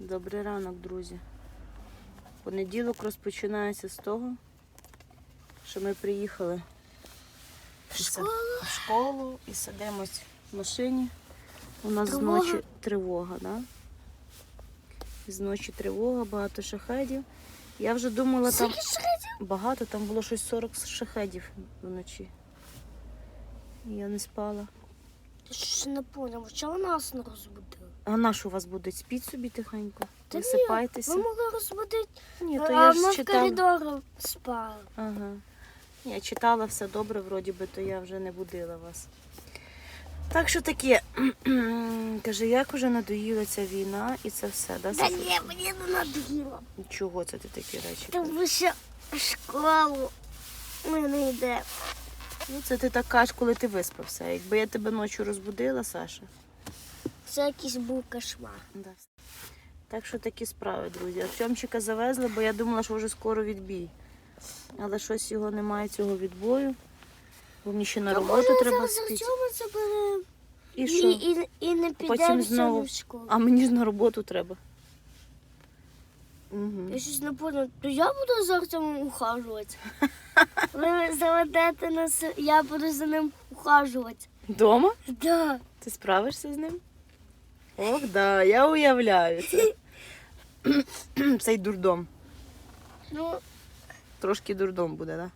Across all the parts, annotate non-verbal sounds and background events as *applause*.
Добрий ранок, друзі. Понеділок розпочинається з того, що ми приїхали В школу? в школу і сидимось в машині. У нас Тривога? зночі тривога, да? Зночі тривога, багато шахедів. Я вже думала, там багато, там було щось 40 шахедів вночі. Я не спала. Я ще не поняв, чого нас не розбудили? А на що у вас буде? Спіть собі тихенько. Та ні, Висипайтеся. Ви могли розбудити, Ні, то а я ми ж в читала. коридорі спали. Ага. Я читала все добре, вроді би, то я вже не будила вас. Так що таке, каже, як вже надоїла ця війна і це все, да? Та ні, мені не надоїло. Чого це ти такі речі? кажеш? Тому що в школу ми не йдемо. Ну, це ти так кажеш, коли ти виспався. Якби я тебе ночі розбудила, Саша. Це якийсь був кошмар. Да. Так що такі справи, друзі. Артемчика завезли, бо я думала, що вже скоро відбій. Але щось його немає цього відбою. Бо мені ще на роботу може треба спіти. І і, і, і не Потім підемо знову- в школу. А мені ж на роботу треба. Угу. Я щось не поняла. То я буду за Артемом ухажувати. *laughs* Ви заведете нас, я буду за ним ухажувати. Дома? Да. Ти справишся з ним? Ох, да, я уявляю це. *coughs* Цей дурдом. Ну, Трошки дурдом буде, так?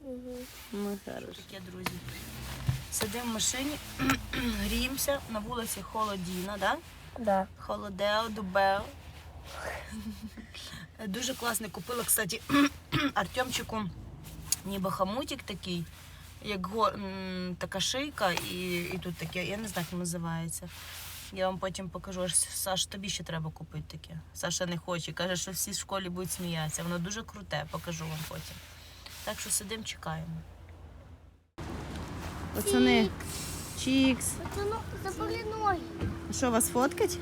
угу. Ну, хорошо. Таке, друзі. Сидимо в машині, *clears throat* гріємося, на вулиці холодіна, да? да. Холодео, дубео. Дуже класний. Купила, кстати, *clears throat* Артемчику ніби хамутик такий, як го, м, така шийка, і, і тут таке, я не знаю, як називається. Я вам потім покажу. Аж, Саш, тобі ще треба купити таке. Саша не хоче. Каже, що всі в школі будуть сміятися. Воно дуже круте, покажу вам потім. Так що сидимо, чекаємо. Пацани, чікс. Пацану, забери ноги. Що, вас фоткать?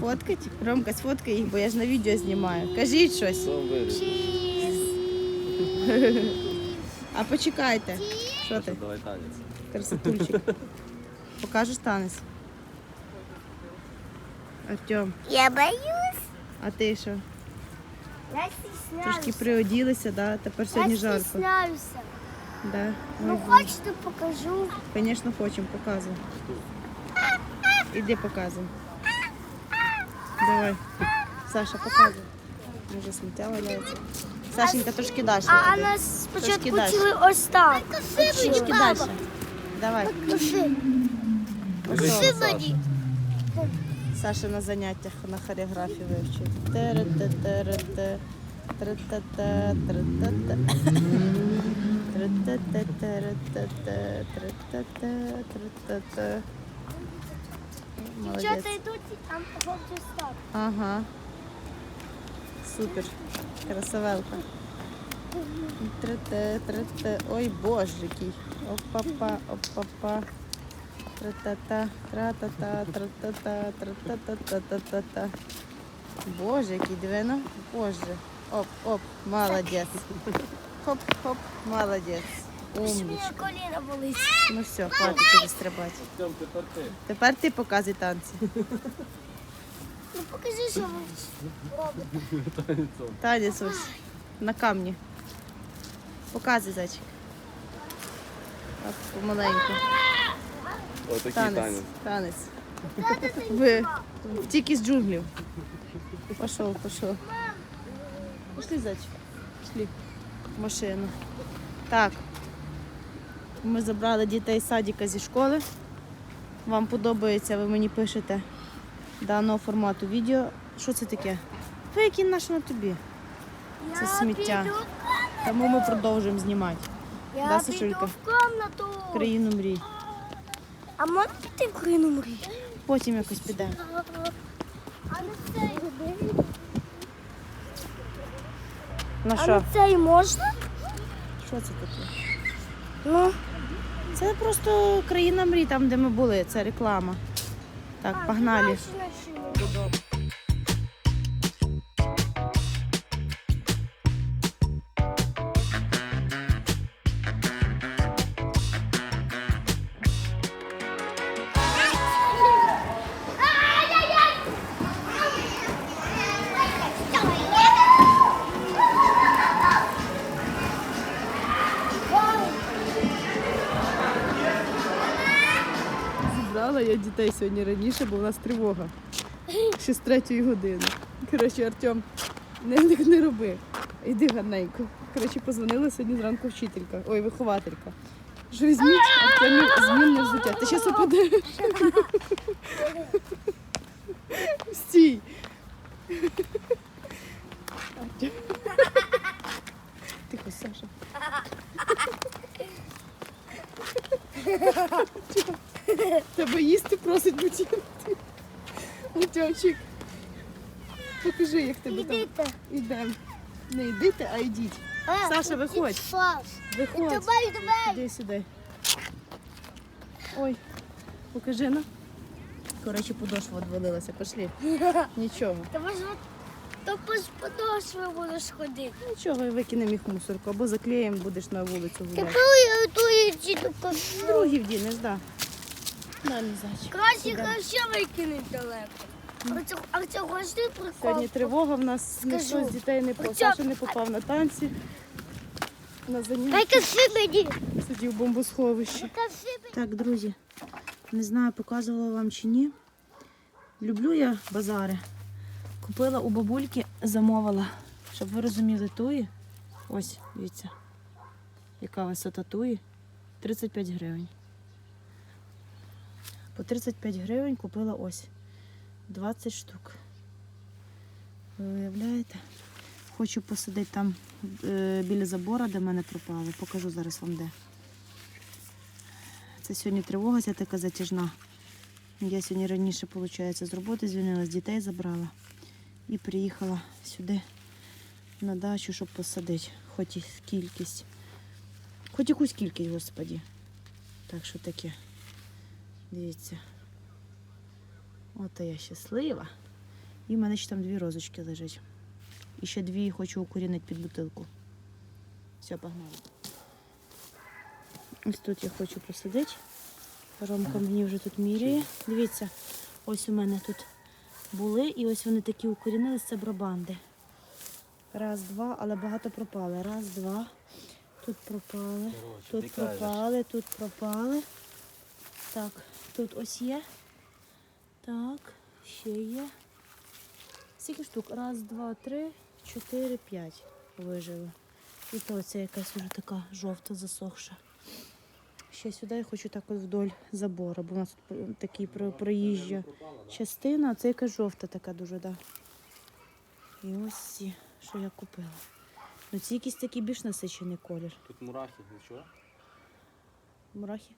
Фоткать? Ромка, сфоткай їх, бо я ж на відео знімаю. Кажіть щось. Чіз. А почекайте. Що ти? Давай танець. Красотульчик. Покажеш танець? Артем, Я боюсь. а ти що? Я стісняюся. Трошки приоділися, да? Тепер сьогодні Я жарко. стісняюся. Да? Ну, хочете, покажу. Звісно, хочемо, показуй. Іди показуй. Давай. Саша, показуй. Може сміття валяється. Сашенька, трошки далі. А, а нас спочатку Трошки далі. ось так. Трішки далі. Давай. Туши. Пішов. мені. Саша на заняттях на хореографії вивчив. Тере-те-тере-те. Тре-те-те, тре-те-те. Тре-те-те-тере-те-те. Тре-те-те, тре-те-те. Молодець. Дівчата йдуть, і там хлопці став. Ага. Супер. Красавелка. Трете, трете. Ой, боже, який. Опа-па, опа-па. Тра-та-та, тра-та-та, тра-та-та, тра-та-та-та-та-та. Боже, який дивино. Боже. Оп, оп, молодець. Хоп, хоп, молодець. Умнічка. коліна болить. Ну все, хватить тобі стрибати. Артем, тепер ти. Тепер ти показуй танці. Ну покажи, що ви робите. Танець ось на камні. Показуй зайчик. Так, помаленьку. Отакий Танець. танець. Танець. *laughs* Ви втік із джунглів. Пішов, пішов. Пішли, зайчик. Пішли. В машину. Так. Ми забрали дітей з садика зі школи. Вам подобається, ви мені пишете даного формату відео. Що це таке? Викинь наш на тобі. Це Я сміття. піду, Тому ми продовжуємо знімати я Да, піду Сашулька? в комнату. країну мрій. А можна піти в країну мрій? Потім якось підемо. А на цей На А що? на цей можна? Що це таке? Ну, Це просто країна мрій, там, де ми були. Це реклама. Так, погнали. Дальше я дітей сьогодні раніше, бо у нас тривога. Ще з третьої години. Коротше, Артем, не, не, роби. Іди гарненько. Коротше, позвонила сьогодні зранку вчителька, ой, вихователька. Що візьміть Артемі змінне взуття. Ти зараз упадеш. *laughs* Стій. Артем. Тихо, Саша. Тебе їсти просить бутінки. Артемчик. Покажи, як тебе там. Ідите. Ідемо. Не йдите, а йдіть. Е, Саша, виходь. Виходь. давай, давай. Іди сюди. Ой, покажи на. Коротше, подошва відвалилася. Пошли. *laughs* Нічого. Та може то подошви будеш ходити. Нічого, викинемо їх в мусорку. Або заклеїмо, будеш на вулицю гуляти. Тепер я готую діду. Другі вдінеш, так. Да, не зайчик. Краще краще викинути далеко. А це, а це хочеш прикол? Сьогодні тривога в нас ніхто з дітей не попав. Оця- Саша не попав на танці. На заняття Дай мені. сидів в бомбосховищі. Кафе мені. Так, друзі, не знаю, показувала вам чи ні. Люблю я базари. Купила у бабульки, замовила, щоб ви розуміли, туї. Ось, дивіться, яка висота туї. 35 гривень. По 35 гривень купила ось 20 штук. Ви уявляєте? Хочу посадити там е, біля забора, де мене пропали. Покажу зараз вам де. Це сьогодні тривога, ця така затяжна. Я сьогодні раніше, виходить, з роботи звільнилась, дітей забрала і приїхала сюди на дачу, щоб посадити. Хоч і кількість. Хоч якусь кількість, господі. Так що таке. Дивіться. Ото я щаслива. І в мене ще там дві розочки лежать. І ще дві хочу укорінити під бутилку. Все, погнали. Ось тут я хочу посадити. Ромка мені вже тут міряє. Дивіться, ось у мене тут були, і ось вони такі укорінились, це брабанди. Раз, два, але багато пропали. Раз, два. Тут пропали, тут пропали, тут пропали. Так, тут ось є. Так, ще є. Скільки штук? Раз, два, три, чотири, п'ять вижили. І то це якась вже така жовта засохша. Ще сюди я хочу так от вдоль забору, бо у нас тут про- проїжджа частина, а це якась жовта така дуже, да. І ось ці, що я купила. Ну ці якийсь такий більш насичений колір. Тут мурахи, нічого. Мурахи.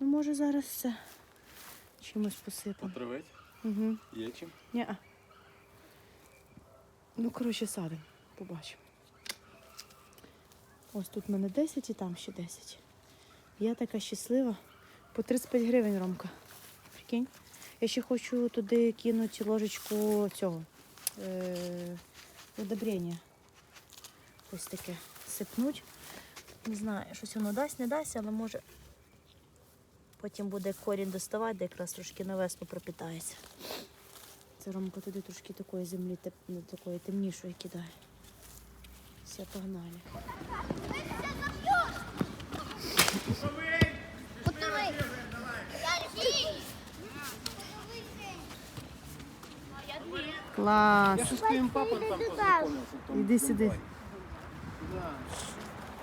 Ну, може зараз все чимось посипано. Потравить? Угу. Є чим? Ні. Ну, коротше, садимо. Побачимо. Ось тут в мене 10 і там ще 10. Я така щаслива. По 35 гривень ромка. Прикинь. Я ще хочу туди кинути ложечку цього е- удобрення. Ось таке. Сипнуть. Не знаю, щось воно дасть, не дасть, але може потім буде корінь доставати, де якраз трошки на весну пропітається. Це Ромка туди трошки такої землі теп... ну, такої темнішої кидає. Все, погнали. Клас. Я твоїм папою там познайомився. Іди сюди.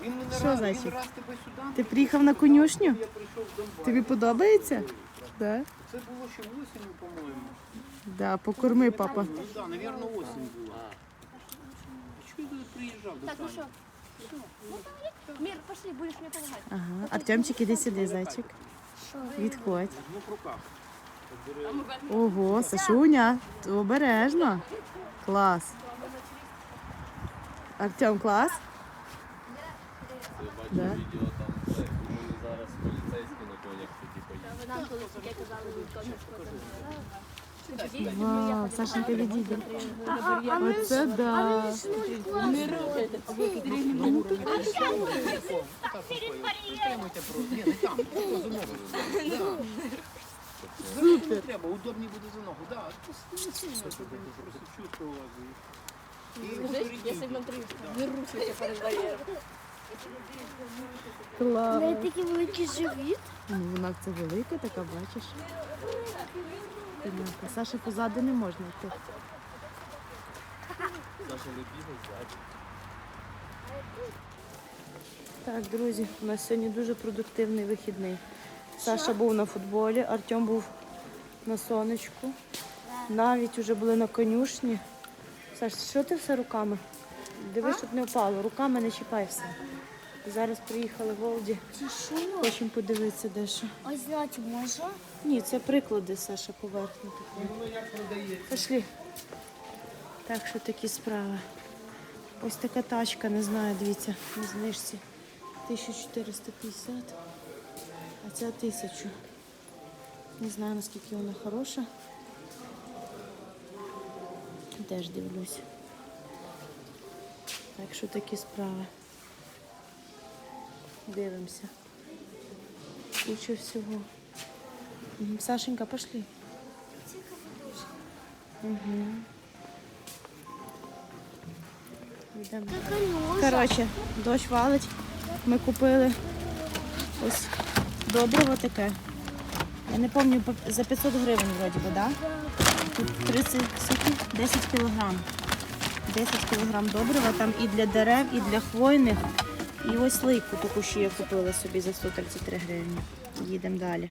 Він мене Що, раз, зайчик? він раз тебе сюди. Ти приїхав на конюшню? Я прийшов. Тобі подобається? Да. Це було ще осінню, по-моєму. Да, покорми, папа. Ну так, навірно, осінь була. А чого я приїжджав до Тані? Мир, пошли, будешь мне помогать. Ага. Артемчик, іди сюди, зайчик. Відходь. Ну, в руках. Ого, Сашуня, обережно. Клас. Артем, клас? Да. Відео там, це, у мене зараз поліцейські на конях такі поїдуть. Нам коли таке казали, ви теж Вау, Сашенька відійде. Оце да. Підтримуйте просто. Ні, там, за ногу. Супер. Не треба, удобні буде за ногу. Да, просто не сильно, щоб він просто чувствував. І Скажи, я сильно. Не рухайся перед бар'єром. У неї такий великий живіт. Ну, вона це велика така, бачиш. Підняти. Саша позаду не можна йти. Саша не бігай ззаді. Так, друзі, у нас сьогодні дуже продуктивний вихідний. Саша був на футболі, Артем був на сонечку. Навіть вже були на конюшні. Саш, що ти все руками? Дивись, щоб не впало. Руками не чіпай все. Зараз приїхали в Волді. Чи що? Хочемо подивитися дещо. Ось знати може? Ні, це приклади, Саша, поверхні такі. Пішли. Так що такі справи. Ось така тачка, не знаю, дивіться, на знижці. 1450, а ця 1000. Не знаю, наскільки вона хороша. Теж дивлюсь. Так що такі справи. Дивимося. Куча всього. Сашенька, пошли. Угу. Йдемо. Коротше, дощ валить. Ми купили ось добриво таке. Я не пам'ятаю, за 500 гривень вроді би, да? Тут 30, скільки? 10 кілограм. 10 кілограм добрива, там і для дерев, і для хвойних. І ось лейку таку, ще я купила собі за 133 гривні. Їдемо далі.